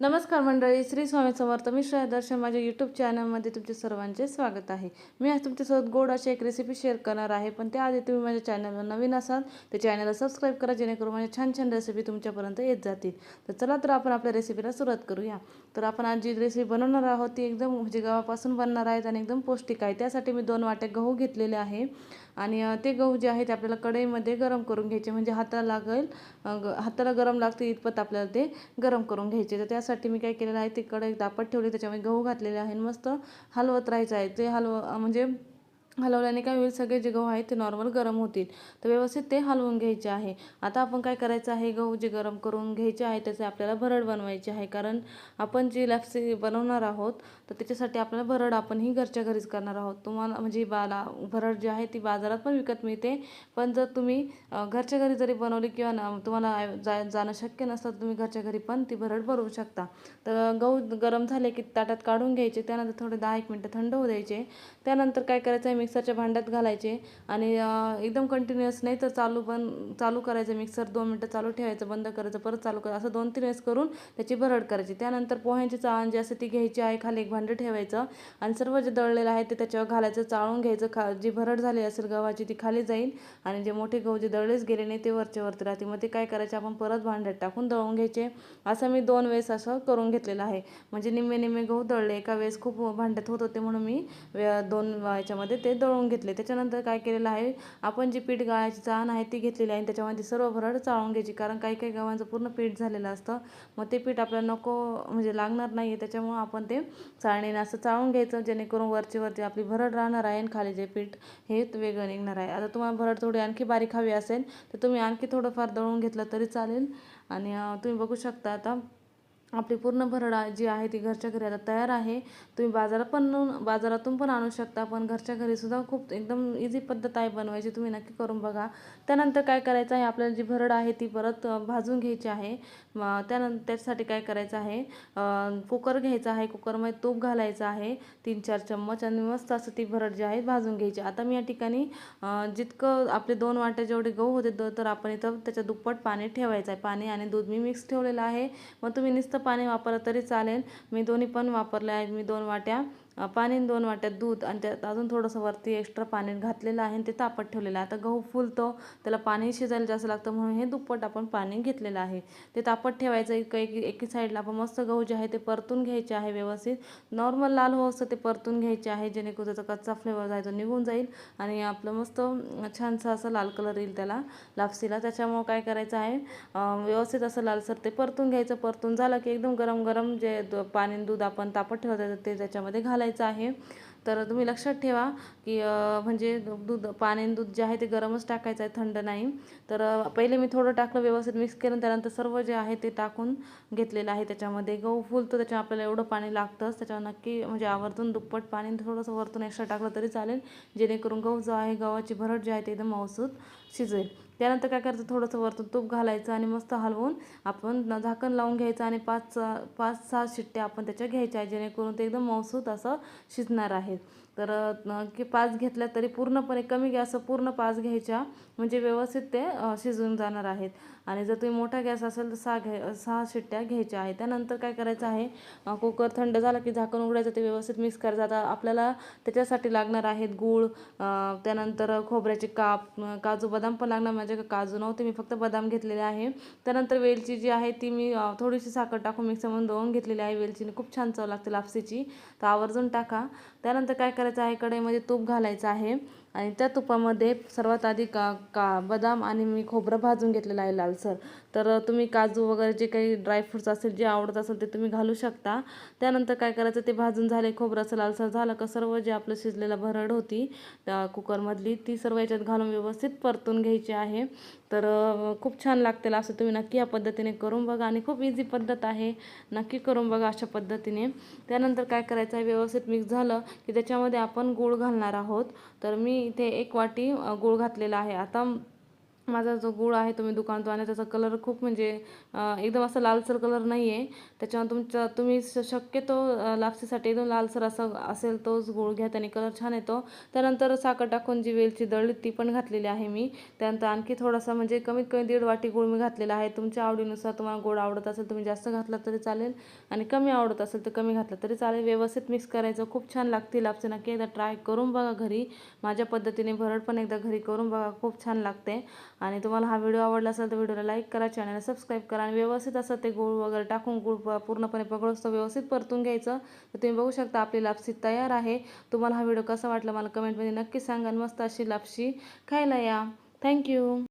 नमस्कार मंडळी श्री स्वामी समर्थ. मी श्रेया दर्शन. माझ्या यूट्यूब चॅनलमध्ये तुमचे सर्वांचे स्वागत आहे. मी आज तुमच्यासोबत गोड अशी एक रेसिपी शेअर करणार आहे पण त्याआधी तुम्ही माझ्या चॅनलवर नवीन असाल तर चॅनलला सबस्क्राईब करा जेणेकरून माझ्या छान छान रेसिपी तुमच्यापर्यंत येत जातील. तर चला तर आपण आपल्या रेसिपीला सुरुवात करूया. तर आपण आज जी रेसिपी बनवणार आहोत ती एकदम म्हणजे गव्हापासून बनणार आहेत आणि एकदम पौष्टिक आहे. त्यासाठी मी दोन वाट्या गहू घेतलेले आहे. आणि ते गहू जे आहे ते आपल्याला कढईमध्ये गरम करून घ्यायचे. म्हणजे हाताला लागेल ग- हाताला गरम लागते इतपत आपल्याला ते गरम करून घ्यायचे. तर त्यासाठी मी काय केलेलं आहे ते एक दापट ठेवली त्याच्यामध्ये गहू घातलेले आहे आणि मस्त हलवत राहायचं आहे. ते हलव म्हणजे हलवल्याने काय होईल? सगळे जे गहू आहेत ते नॉर्मल गरम होतील. तर व्यवस्थित ते हलवून घ्यायचे आहे. आता आपण काय करायचं आहे? गहू जे गरम करून घ्यायचे आहे त्याचे आपल्याला भरड बनवायची आहे. कारण आपण जी लॅप्सी बनवणार आहोत तर त्याच्यासाठी आपल्याला भरड आपण ही घरच्या घरीच करणार आहोत. तुम्हाला म्हणजे बाला भरड जी आहे ती बाजारात पण विकत मिळते. पण जर तुम्ही घरच्या घरी जरी बनवली किंवा तुम्हाला जा जाणं शक्य नसतं तुम्ही घरच्या घरी पण ती भरड बनवू शकता. तर गहू गरम झाले की ताटात काढून घ्यायचे. त्यानंतर थोडे दहा एक मिनटं थंड होऊ द्यायचे. त्यानंतर काय करायचं आहे? मिक्सरच्या भांड्यात घालायचे आणि एकदम कंटिन्युअस नाही तर चालू पण चालू करायचं मिक्सर दोन मिनटं चालू ठेवायचं बंद करायचं परत चालू करायचं असं दोन तीन वेळेस करून त्याची भरड करायची. त्यानंतर पोह्यांची चाळण जी असते ती घ्यायची आहे खाली एक भांडं ठेवायचं आणि सर्व जे दळलेलं आहे ते त्याच्यावर घालायचं चाळून घ्यायचं खा जी भरड झाली असेल गव्हाची ती खाली जाईल आणि जे मोठे गहू जे दळलेच गेले नाही ते वरच्या वरती राहते मग ते काय करायचे आपण परत भांड्यात टाकून दळून घ्यायचे. असं मी दोन वेळेस असं करून घेतलेलं आहे. म्हणजे निम्मे निम्मे गहू दळले एका वेळेस खूप भांड्यात होत होते म्हणून मी वे- दोन याच्यामध्ये ते ते दळून घेतले. त्याच्यानंतर काय केलेलं आहे आपण जी पीठ गाळायची चाण आहे ती घेतलेली आहे आणि त्याच्यामध्ये सर्व भरड चाळून घ्यायची. कारण काही काही गव्हांचं पूर्ण पीठ झालेलं असतं. मग ते पीठ आपल्याला नको म्हणजे लागणार नाही आहे त्याच्यामुळं आपण ते चाळणीने असं चाळून घ्यायचं जेणेकरून वरची वरती आपली भरड राहणार आहे आणि खाली जे पीठ हे वेगळं निघणार आहे. आता तुम्हाला भरड थोडी आणखी बारीक हवी असेल तर तुम्ही आणखी थोडंफार दळून घेतलं तरी चालेल. आणि तुम्ही बघू शकता आता आपली पूर्ण भरड जी आहे ती घरच्या घरी आता तयार आहे. तुम्ही बाजारात पण बाजारातून पण आणू शकता पण घरच्या घरीसुद्धा खूप एकदम इझी पद्धत आहे बनवायची तुम्ही नक्की करून बघा. त्यानंतर काय करायचं आहे आपल्याला जी भरड आहे ती परत भाजून घ्यायची आहे. म- त्यानंतर त्याच्यासाठी काय करायचं आहे कुकर घ्यायचा आहे कुकरमध्ये तूप घालायचं आहे तीन चार चम्मच आणि मस्त असं ती भरड जी आहे भाजून घ्यायची. आता मी या ठिकाणी जितकं आपले दोन वाट्या जेवढे गहू होते तर आपण इथं त्याच्या दुप्पट पाणी ठेवायचं आहे. पाणी आणि दूध मी मिक्स ठेवलेलं आहे. मग तुम्ही नुसतं पाणी वापरलं तरी चालेल. मी दोन्ही पण वापरले आहेत. मी दोन वाट्या पाणी दोन वाट्यात दूध आणि त्यात अजून थोडंसं वरती एक्स्ट्रा पाणी घातलेलं आहे आणि ते तापत ठेवलेलं आहे. आता गहू फुलतो त्याला पाणी शिजायला जास्त लागतं म्हणून हे दुप्पट आपण पाणी घेतलेलं आहे. ते तापत ठेवायचं एक एक एकी साईडला आपण मस्त गहू जे आहे ते परतून घ्यायचे आहे व्यवस्थित. नॉर्मल लाल हो असतं ते परतून घ्यायचे आहे जेणेकरून त्याचा कच्चा फ्लेवर जाय तो निघून जाईल आणि आपलं मस्त छानसं असं लाल कलर येईल त्याला लापसीला त्याच्यामुळं काय करायचं आहे व्यवस्थित असं लालसर ते परतून घ्यायचं. परतून झालं की एकदम गरम गरम जे पाणी दूध आपण तापत ठेवत ते त्याच्यामध्ये घाल घालायचं आहे. तर तुम्ही लक्षात ठेवा की म्हणजे दूध पाणी दूध जे आहे ते गरमच टाकायचं आहे थंड नाही. तर पहिले मी थोडं टाकलं व्यवस्थित मिक्स केलं त्यानंतर सर्व जे आहे ते टाकून घेतलेलं आहे त्याच्यामध्ये. गहू फुलतो त्याच्या आपल्याला एवढं पाणी लागतंच. त्याच्यावर नक्की म्हणजे आवर्तून दुप्पट पाणी थोडंसं वरतून एक्स्ट्रा टाकलं तरी चालेल. जेणेकरून गहू जो आहे गव्हाची भरट जी आहे ते एकदम मौसूद शिजेल. त्यानंतर काय करायचं थोडंसं वरतून तूप घालायचं आणि मस्त हलवून आपण झाकण लावून घ्यायचं आणि पाच पाच सहा शिट्ट्या आपण त्याच्या घ्यायच्या आहे जेणेकरून ते एकदम मौसूद असं शिजणार आहे. तर की पाच घेतल्या तरी पूर्णपणे कमी गॅस पूर्ण पाच घ्यायच्या म्हणजे व्यवस्थित ते शिजून जाणार आहेत. आणि जर तुम्ही मोठा गॅस असेल तर सहा घ्या सहा शिट्ट्या घ्यायच्या आहे त्यानंतर काय करायचं आहे कुकर थंड झाला की झाकण उघडायचं ते व्यवस्थित मिक्स करायचं. आता आपल्याला त्याच्यासाठी लागणार आहेत गूळ त्यानंतर खोबऱ्याचे काप काजू बदाम पण लागणार. माझ्याकडे काजू नव्हते मी फक्त बदाम घेतलेले आहे. त्यानंतर वेलची जी आहे ती मी थोडीशी साखर टाकून मिक्सरमधून दळून घेतलेली आहे. वेलचीने खूप छान चव लागते लापसीची. तर आवर्जून टाका. त्यानंतर काय करायचं आहे कढईमध्ये तूप घालायचं आहे. आणि त्या तुपामध्ये सर्वात आधी का का बदाम आणि मी खोबरं भाजून घेतलेलं आहे लालसर तर तुम्ही काजू वगैरे जे काही ड्रायफ्रुट्स असेल जे आवडत असेल ते तुम्ही घालू शकता. त्यानंतर काय करायचं ते भाजून झाले खोबरं असं लालसर झालं का सर्व जे आपलं शिजलेलं भरड होती त्या कुकरमधली ती सर्व याच्यात घालून व्यवस्थित परतून घ्यायची आहे. तर खूप छान लागतील असं तुम्ही नक्की या पद्धतीने करून बघा आणि खूप इझी पद्धत आहे. नक्की करून बघा अशा पद्धतीने. त्यानंतर काय करायचं आहे व्यवस्थित मिक्स झालं की त्याच्यामध्ये आपण गूळ घालणार आहोत. तर मी इथे एक वाटी गूळ घातलेला आहे. आता माझा जो गूळ आहे तुम्ही दुकानातून आणि त्याचा कलर खूप म्हणजे एकदम असा लालसर कलर नाही आहे त्याच्यामुळे तुमचा तुम्ही शक्यतो लापसीसाठी एकदम लालसर असा असेल तोच गूळ घ्या त्याने कलर छान येतो. त्यानंतर साखर टाकून जी वेलची दळली ती पण घातलेली आहे मी. त्यानंतर आणखी थोडासा म्हणजे कमीत कमी दीड वाटी गूळ मी घातलेला आहे. तुमच्या आवडीनुसार तुम्हाला गोड आवडत असेल तुम्ही जास्त घातला तरी चालेल. आणि कमी आवडत असेल तर कमी घातलं तरी चालेल. व्यवस्थित मिक्स करायचं खूप छान लागते लापसी नक्की एकदा ट्राय करून बघा घरी. माझ्या पद्धतीने भरड पण एकदा घरी करून बघा खूप छान लागते. आणि तुम्हाला हा व्हिडिओ आवडला असेल तर व्हिडिओला लाईक करा चॅनलला सबस्क्राईब करा आणि व्यवस्थित असं ते गूळ वगैरे टाकून गूळ प- पूर्णपणे पकडोस व्यवस्थित परतून घ्यायचं. तर तुम्ही बघू शकता आपली लापशी तयार आहे. तुम्हाला हा व्हिडिओ कसा वाटला मला कमेंटमध्ये नक्की सांगा मस्त अशी लापशी खायला या. थँक्यू